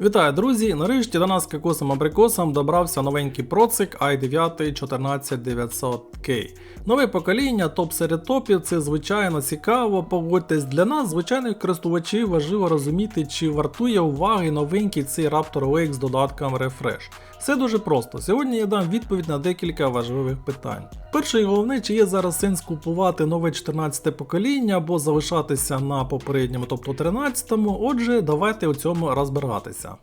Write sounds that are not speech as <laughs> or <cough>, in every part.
Вітаю, друзі! Нарешті до нас кокосом абрикосом добрався новенький процик i9 14900K. Нове покоління, топ серед топів, це звичайно цікаво. Погодьтесь, для нас, звичайних користувачів, важливо розуміти, чи вартує уваги новенький цей Raptor OX з додатком Refresh. Все дуже просто. Сьогодні я дам відповідь на декілька важливих питань. Перше і головне, чи є зараз сенс купувати нове 14 покоління або залишатися на попередньому, тобто 13-му. Отже, давайте у цьому розбиратися.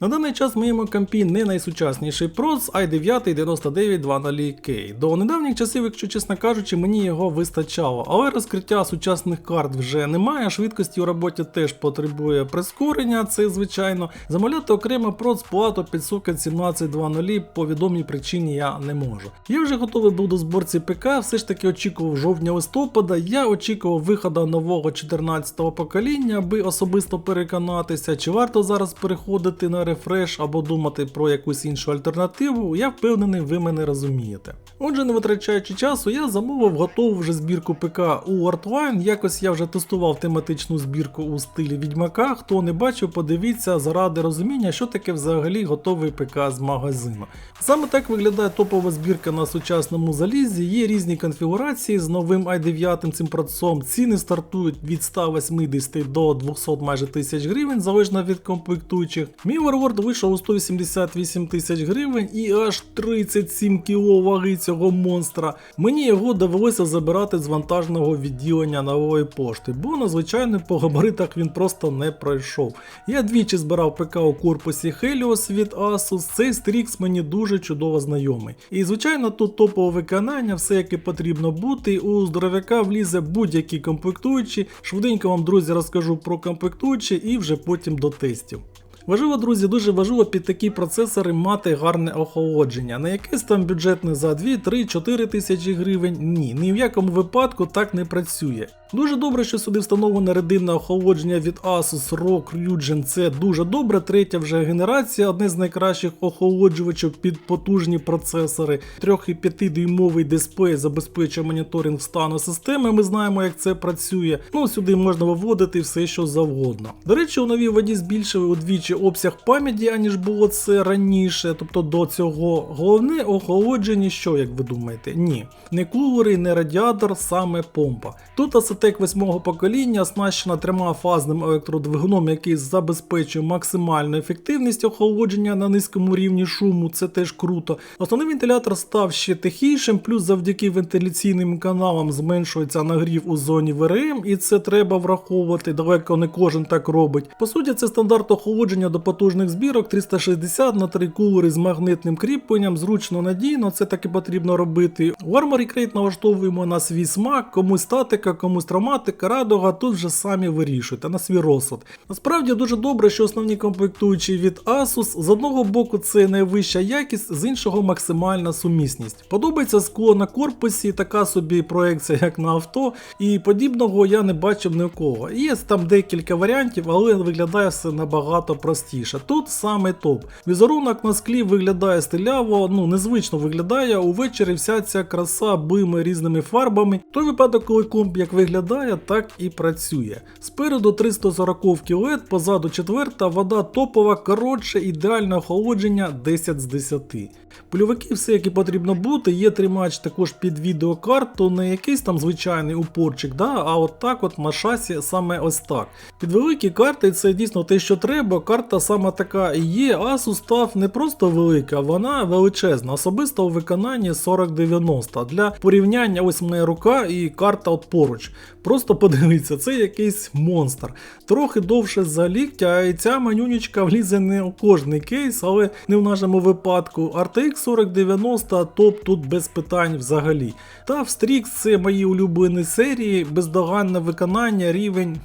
На даний час в моєму компі не найсучасніший проц i9 9920K. До недавніх часів, якщо чесно кажучи, мені його вистачало, але розкриття сучасних карт вже немає, швидкості у роботі теж потребує прискорення, це звичайно. Замовляти окремо проц плату під сокет 1720 по відомій причині я не можу. Я вже готовий був до зборці ПК, все ж таки очікував жовтня-листопада, я очікував виходу нового 14-го покоління, аби особисто переконатися, чи варто зараз переходити на рефреш або думати про якусь іншу альтернативу, я впевнений, ви мене розумієте. Отже, не витрачаючи часу, я замовив готову вже збірку ПК у Artline. Якось я вже тестував тематичну збірку у стилі Відьмака. Хто не бачив, подивіться заради розуміння, що таке взагалі готовий ПК з магазину. Саме так виглядає топова збірка на сучасному залізі. Є різні конфігурації з новим i9 цим процесом. Ціни стартують від 180 до 200 майже тисяч гривень, залежно від комплектуючих. Мій Warlord вийшов у 188 тисяч гривень і аж 37 кг ваги цього монстра. Мені його довелося забирати з вантажного відділення нової пошти, бо на звичайно по габаритах він просто не пройшов. Я двічі збирав ПК у корпусі Helios від Asus, цей стрікс мені дуже чудово знайомий. І звичайно тут топове виконання, все яке потрібно бути. У здоров'яка влізе будь-які комплектуючі. Швиденько вам, друзі, розкажу про комплектуючі і вже потім до тестів. Важливо, друзі, дуже важливо під такі процесори мати гарне охолодження. Не якесь там бюджетне за 2, 3, 4 тисячі гривень. Ні, ні в якому випадку так не працює. Дуже добре, що сюди встановлене рединне охолодження від Asus ROG Ryujin. Це дуже добре. Третя вже генерація, одне з найкращих охолоджувачів під потужні процесори. 3,5 дюймовий дисплей забезпечує моніторинг стану системи. Ми знаємо, як це працює. Ну сюди можна виводити все, що завгодно. До речі, у новій воді збільшили удвічі обсяг пам'яті, аніж було це раніше, тобто до цього. Головне охолодження, що як ви думаєте? Ні, не кулери, не радіатор, саме помпа. Тут Assetec 8 покоління оснащена трьомафазним електродвигуном, який забезпечує максимальну ефективність охолодження на низькому рівні шуму, це теж круто. Основний вентилятор став ще тихішим, плюс завдяки вентиляційним каналам зменшується нагрів у зоні ВРМ, і це треба враховувати. Далеко не кожен так робить. По суті, це стандарт охолодження до потужних збірок 360 на 3 кулери з магнитним кріпленням, зручно надійно, це таки потрібно робити. У Armory Crate налаштовуємо на свій смак, комусь статика, комусь травматика, радуга, тут вже самі вирішуйте на свій розсуд. Насправді дуже добре, що основні комплектуючі від Asus з одного боку це найвища якість, з іншого максимальна сумісність. Подобається скло на корпусі, така собі проекція, як на авто, і подібного я не бачив ні у кого. Є там декілька варіантів, але виглядає все набагато простіше. Тут саме топ. Візерунок на склі виглядає стиляво, ну незвично виглядає. Увечері вся ця краса биме різними фарбами. Той випадок, коли комп як виглядає, так і працює. Спереду 340 LED, позаду четверта, вода топова, коротше, ідеальне охолодження 10 з 10. Польовики все як і потрібно бути, є тримач також під відеокарту, не якийсь там звичайний упорчик, да, а от так от на шасі саме ось так. Під великі карти це дійсно те, що треба. Карта саме така і є. Asus став не просто велика, вона величезна, особисто у виконанні 4090. Для порівняння ось моя рука і карта от поруч. Просто подивіться, це якийсь монстр. Трохи довше за ліктя, і ця манюнічка влізе не у кожний кейс, але не в нашому випадку. RTX 4090 топ тут без питань взагалі. Та в Strix це мої улюблені серії, бездоганне виконання, рівень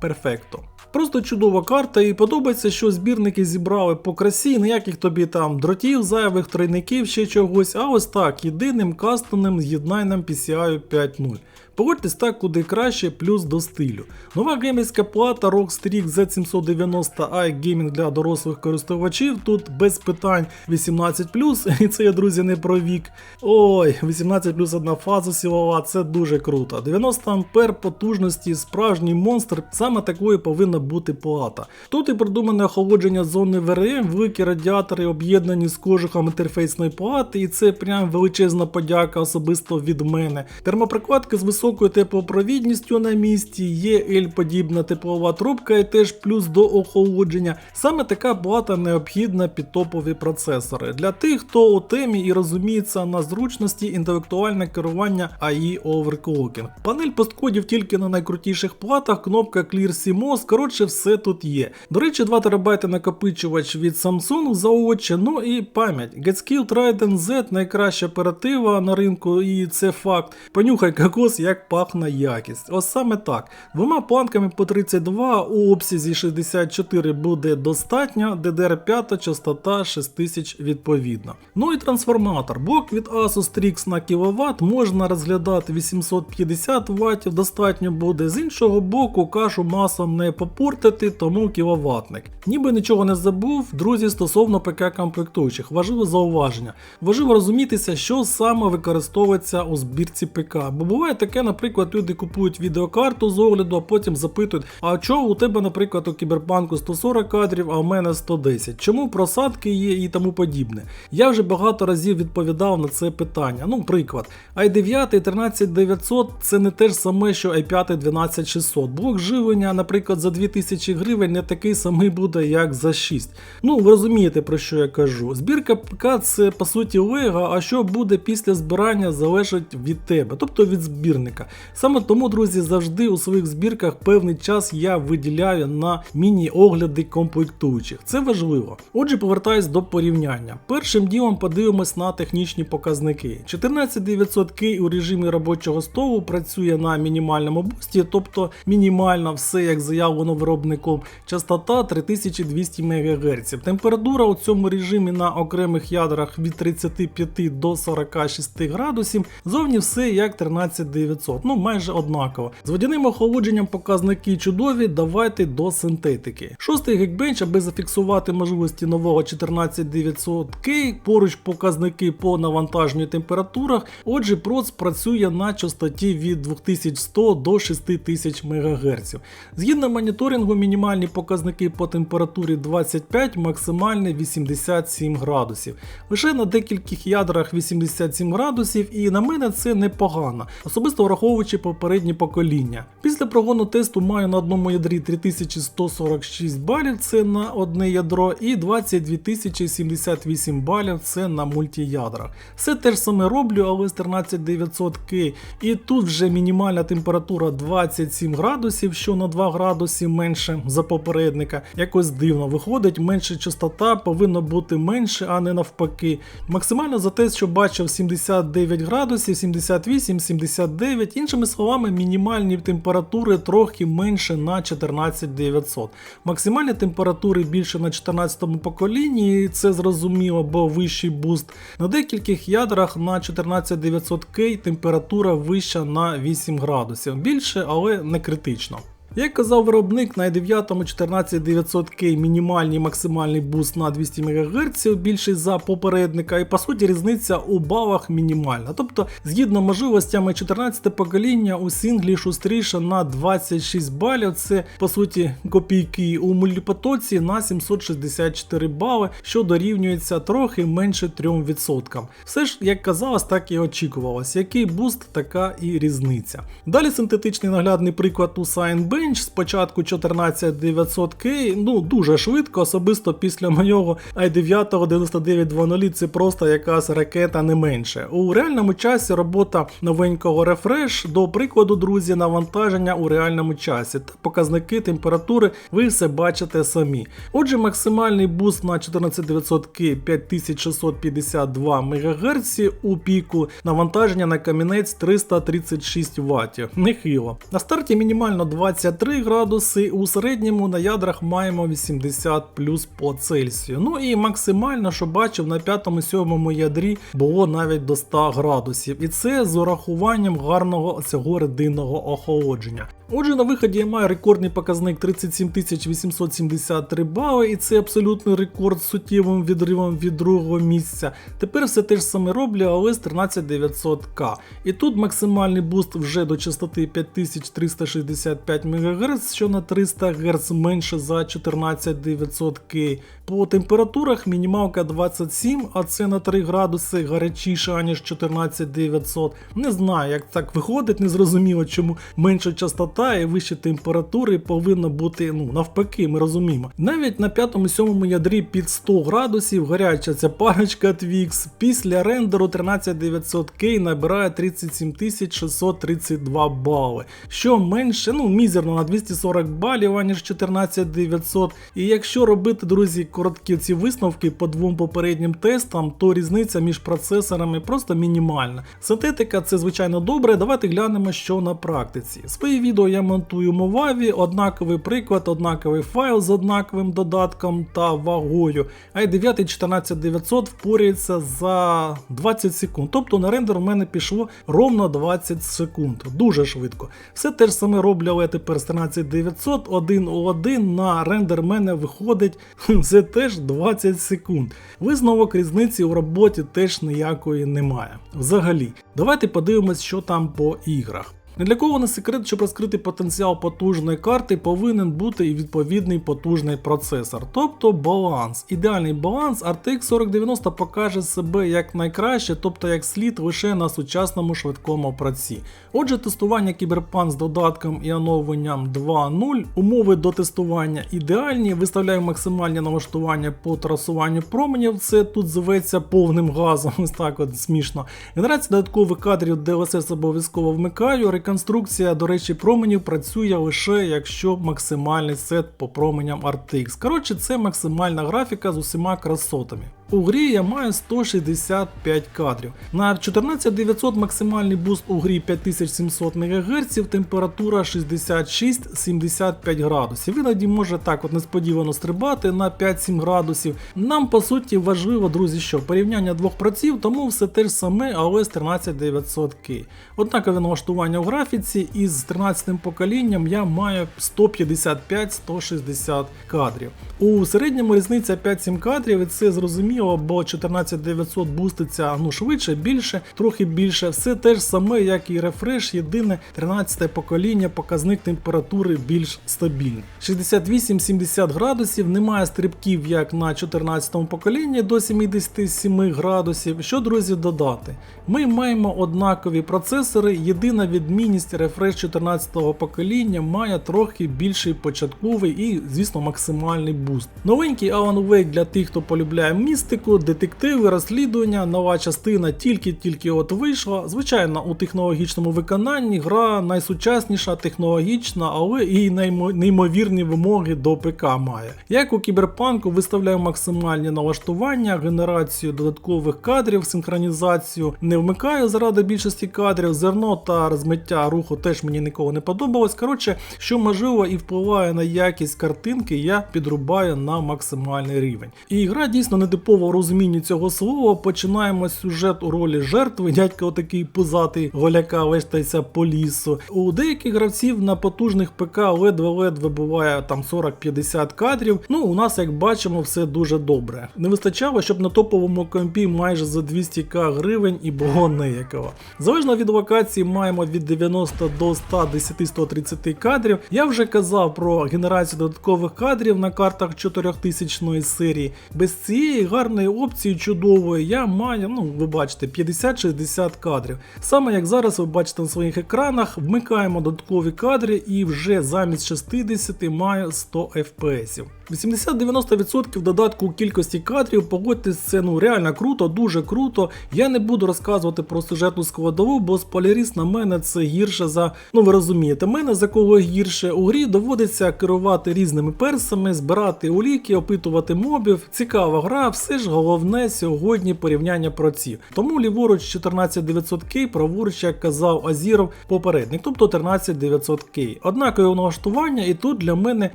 перфекто. Просто чудова карта і подобається, що збірники зібрали по красі, ніяких тобі там дротів, зайвих тройників ще чогось, а ось так, єдиним кастомним з'єднанням PCI 5.0. Погодьтесь так куди краще, плюс до стилю. Нова геймерська плата ROG Strix Z790i Gaming для дорослих користувачів. Тут без питань 18+, <laughs> і це я, друзі, не про вік. Ой, 18 плюс одна фаза силова, це дуже круто. 90 ампер потужності, справжній монстр, саме такою повинна бути плата. Тут і продумане охолодження зони ВРМ, великі радіатори об'єднані з кожухом інтерфейсної плати, і це прям величезна подяка особисто від мене. Термоприкладки з високою теплопровідністю на місці, є L-подібна теплова трубка і теж плюс до охолодження. Саме така плата необхідна під топові процесори. Для тих, хто у темі і розуміється на зручності інтелектуальне керування AI Overclocking. Панель посткодів тільки на найкрутіших платах, кнопка Clear CMOS, коротше, все тут є. До речі, 2 ТБ накопичувач від Samsung за очі, ну і пам'ять. Getskill Trident Z найкраща оператива на ринку, і це факт. Понюхай кокос, як пахне якість. Ось саме так. Двома планками по 32 у обсязі 64 буде достатньо, DDR5 частота 6000 відповідно. Ну і трансформатор. Блок від Asus Strix на кВт можна розглядати 850 Вт, достатньо буде. З іншого боку, кашу масом не попортити, тому кіловатник. Ніби нічого не забув, друзі, стосовно ПК комплектуючих. Важливе зауваження. Важливо розумітися, що саме використовується у збірці ПК. Бо буває таке, наприклад, люди купують відеокарту з огляду, а потім запитують, а чого у тебе, наприклад, у кіберпанку 140 кадрів, а у мене 110. Чому просадки є і тому подібне. Я вже багато разів відповідав на це питання. Ну, приклад, i9 13900 це не те ж саме, що i5 12600. Блок живлення, наприклад, за 2000 гривень не такий самий буде, як за 6. Ну, ви розумієте, про що я кажу. Збірка ПК це по суті лего, а що буде після збирання залежить від тебе, тобто від збірника. Саме тому, друзі, завжди у своїх збірках певний час я виділяю на міні-огляди комплектуючих. Це важливо. Отже, повертаюсь до порівняння. Першим ділом подивимось на технічні показники. 14900K у режимі робочого столу працює на мінімальному бусті, тобто мінімально все як заявлено виробником. Частота 3200 МГц. Температура у цьому режимі на окремих ядрах від 35 до 46 градусів. Зовні все як 13900, ну майже однаково. З водяним охолодженням показники чудові, давайте до синтетики. Шостий Geekbench, аби зафіксувати можливості нового 14900K, поруч показники по навантаженню температурах. Отже, проц працює на частоті від 2100 до 6000 МГц. Згідно моніторингу, мінімальні показники по температурі 25, максимальний 87 градусів. Лише на декількох ядрах 87 градусів, і на мене це непогано, особисто враховуючи попередні покоління. Після прогону тесту маю на одному ядрі 3146 балів, це на одне ядро, і 22078 балів це на мультиядрах. Все те ж саме роблю, але з 13900K. І тут вже мінімальна температура 27 градусів, що на 2 градуси менше за попередника. Якось дивно виходить, менша частота повинна бути менше, а не навпаки. Максимально за те, що бачив 79 градусів, 78, 79, іншими словами, мінімальні температури трохи менше на 14900. Максимальні температури більше на 14 поколінні, і це зрозуміло, бо вищий буст. На декільких ядрах на 14900K температура вища на 8 градусів. Більше, але не критично. Як казав виробник, на i9 14900K мінімальний і максимальний буст на 200 МГц більший за попередника, і по суті різниця у балах мінімальна. Тобто, згідно можливостями 14 покоління у синглі шустріше на 26 балів, це по суті копійки у мультипотоці на 764 бали, що дорівнюється трохи менше 3%. Все ж, як казалось, так і очікувалось. Який буст, така і різниця. Далі синтетичний наглядний приклад у SignB Bench спочатку 14900K, ну дуже швидко, особисто після моєго i9 9920 це просто якась ракета не менше. У реальному часі робота новенького рефреш, до прикладу, друзі, навантаження у реальному часі та показники температури ви все бачите самі. Отже, максимальний буст на 14900K 5652 МГц у піку, навантаження на камінець 336 Вт. Нехило. На старті мінімально 20 73 градуси, у середньому на ядрах маємо 80 плюс по Цельсію. Ну і максимально, що бачив, на 5-7 ядрі було навіть до 100 градусів. І це з урахуванням гарного цього рединного охолодження. Отже, на виході я маю рекордний показник 37 873 бали, і це абсолютний рекорд з суттєвим відривом від другого місця. Тепер все те ж саме роблю, але з 13900К. І тут максимальний буст вже до частоти 5365 МГц, що на 300 Гц менше за 14900К. По температурах мінімалка 27, а це на 3 градуси гарячіше, аніж 14900. Не знаю, як так виходить, не зрозуміло, чому менша частота і вищі температури повинно бути ну, навпаки, ми розуміємо. Навіть на 5-7 ядрі під 100 градусів гаряча ця парочка Twix після рендеру 13900K набирає 37632 бали, що менше, ну, мізерно на 240 балів, аніж 14900. І якщо робити, друзі, короткі ці висновки по двом попереднім тестам, то різниця між процесорами просто мінімальна. Синтетика це звичайно добре. Давайте глянемо, що на практиці. Свої відео я монтую в Movavi, однаковий приклад, однаковий файл з однаковим додатком та вагою. i9 14900 впоряється за 20 секунд. Тобто на рендер у мене пішло ровно 20 секунд. Дуже швидко. Все те ж саме роблю, але тепер з 13900, один у один на рендер в мене виходить <laughs> все теж 20 секунд. Висновок різниці у роботі теж ніякої немає. Взагалі, давайте подивимось, що там по іграх. Не для кого не секрет, щоб розкрити потенціал потужної карти, повинен бути і відповідний потужний процесор, тобто баланс. Ідеальний баланс RTX 4090 покаже себе як найкраще, тобто як слід лише на сучасному швидкому праці. Отже, тестування Cyberpunk з додатком і оновленням 2.0, умови до тестування ідеальні, виставляю максимальні налаштування по трасуванню променів, це тут зветься повним газом, <laughs> ось так от смішно. Генерація додаткових кадрів DLSS обов'язково вмикаю. Реконструкція, до речі, променів працює лише якщо максимальний сет по променям RTX. Коротше, це максимальна графіка з усіма красотами. У грі я маю 165 кадрів. На 14900 максимальний буст у грі 5700 МГц, температура 66-75 градусів. Іноді може так от несподівано стрибати на 5-7 градусів. Нам по суті важливо, друзі, що порівняння двох праців, тому все те ж саме, але з 13900K. Однакове налаштування в графіці і з 13 поколінням я маю 155-160 кадрів. У середньому різниця 5-7 кадрів, і це зрозуміло, бо 14900 буститься ну, швидше, більше, трохи більше. Все те ж саме, як і рефреш, єдине 13 покоління, показник температури більш стабільний. 68-70 градусів, немає стрибків, як на 14 поколінні до 77 градусів. Що, друзі, додати? Ми маємо однакові процесори, єдина відмінність рефреш 14 покоління має трохи більший початковий і, звісно, максимальний буст. Новенький Alan Wake для тих, хто полюбляє містику, детективи, розслідування, нова частина тільки-тільки от вийшла. Звичайно, у технологічному виконанні гра найсучасніша, технологічна, але і неймовірні вимоги до ПК має. Як у кіберпанку виставляю максимальні налаштування, генерацію додаткових кадрів, синхронізацію не вмикаю заради більшості кадрів, зерно та розмиття руху теж мені ніколи не подобалось. Коротше, що можливо і впливає на якість картинки, я підрубаю на максимальний рівень. І гра дійсно не нетипова у розумінні цього слова. Починаємо сюжет у ролі жертви. Дядько отакий пузатий голяка вештається по лісу. У деяких гравців на потужних ПК ледве-ледве буває там 40-50 кадрів. Ну, у нас, як бачимо, все дуже добре. Не вистачало, щоб на топовому компі майже за 200к гривень і було неякого. Залежно від локації маємо від 90 до 110-130 кадрів. Я вже казав про генерацію додаткових кадрів на картах 4000 серії. Без цієї гарної опції чудової я маю, ну ви бачите, 50-60 кадрів. Саме як зараз ви бачите на своїх екранах, вмикаємо додаткові кадри і вже замість 60 маю 100 FPS. 80-90% додатку у кількості кадрів, погодьтесь, це ну реально круто, дуже круто. Я не буду розказувати про сюжетну складову, бо спойлеріст на мене це гірше за. Ну ви розумієте, мене за кого гірше. У грі доводиться керувати різними персами, збирати уліки, опитувати мобів. Цікава гра, все це ж головне сьогодні порівняння проців. Тому ліворуч 14900K, праворуч, як казав Азіров, попередник, тобто 13900K. Однакове налаштування, і тут для мене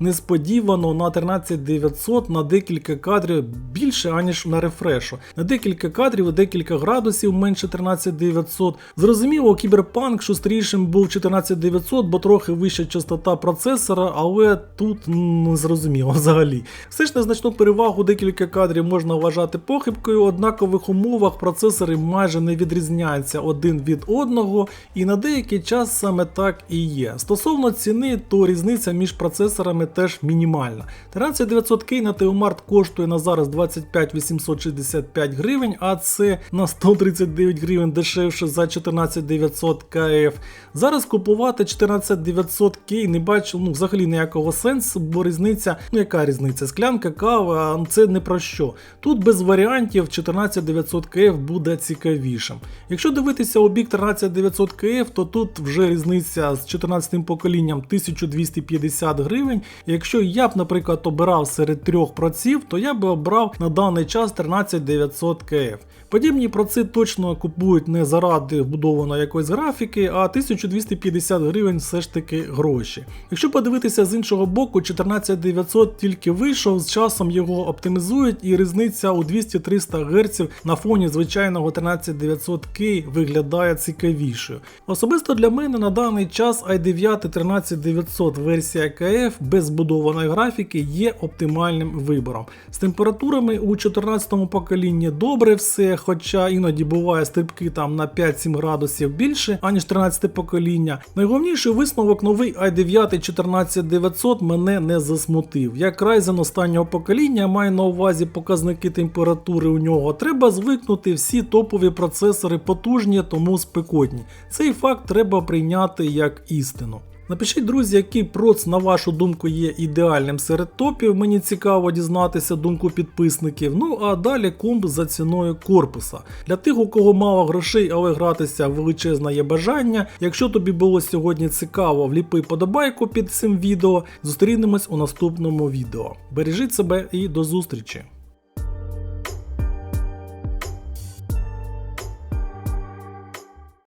несподівано на 13900 на декілька кадрів більше, аніж на рефрешу. На декілька кадрів декілька градусів менше 13900. Зрозуміло, кіберпанк шустрішим був 14900, бо трохи вища частота процесора, але тут не зрозуміло взагалі. Все ж незначну перевагу декілька кадрів можна вважати похибкою, однакових умовах процесори майже не відрізняються один від одного, і на деякий час саме так і є. Стосовно ціни, то різниця між процесорами теж мінімальна. 13900K на Теомарт коштує на зараз 25 865 гривень, а це на 139 гривень дешевше за 14900 КФ. Зараз купувати 14900K не бачу ну, взагалі ніякого сенсу, бо різниця, ну яка різниця? Склянка кава, це не про що. Тут без варіантів 14900 КФ буде цікавішим. Якщо дивитися у бік 13900 КФ, то тут вже різниця з 14 поколінням 1250 гривень. Якщо я б, наприклад, обирав серед трьох проців, то я би обрав на даний час 13900 КФ. Подібні проці точно купують не заради вбудованої якоїсь графіки, а 1250 гривень все ж таки гроші. Якщо подивитися з іншого боку, 14900 тільки вийшов, з часом його оптимізують і різниця у 200-300 Гц на фоні звичайного 13900K виглядає цікавішою. Особисто для мене на даний час i9 13900 версія КФ без збудованої графіки є оптимальним вибором. З температурами у 14 поколінні добре все, хоча іноді буває стрибки там на 5-7 градусів більше, аніж 13 покоління. Найголовніший висновок новий i9 14900 мене не засмутив. Як Ryzen останнього покоління має на увазі показники температури у нього, треба звикнути всі топові процесори потужні, тому спекотні. Цей факт треба прийняти як істину. Напишіть, друзі, який проц, на вашу думку, є ідеальним серед топів. Мені цікаво дізнатися думку підписників. Ну а далі комп за ціною корпуса. Для тих, у кого мало грошей, але гратися величезне є бажання. Якщо тобі було сьогодні цікаво, вліпи подобайку під цим відео. Зустрінемось у наступному відео. Бережіть себе і до зустрічі!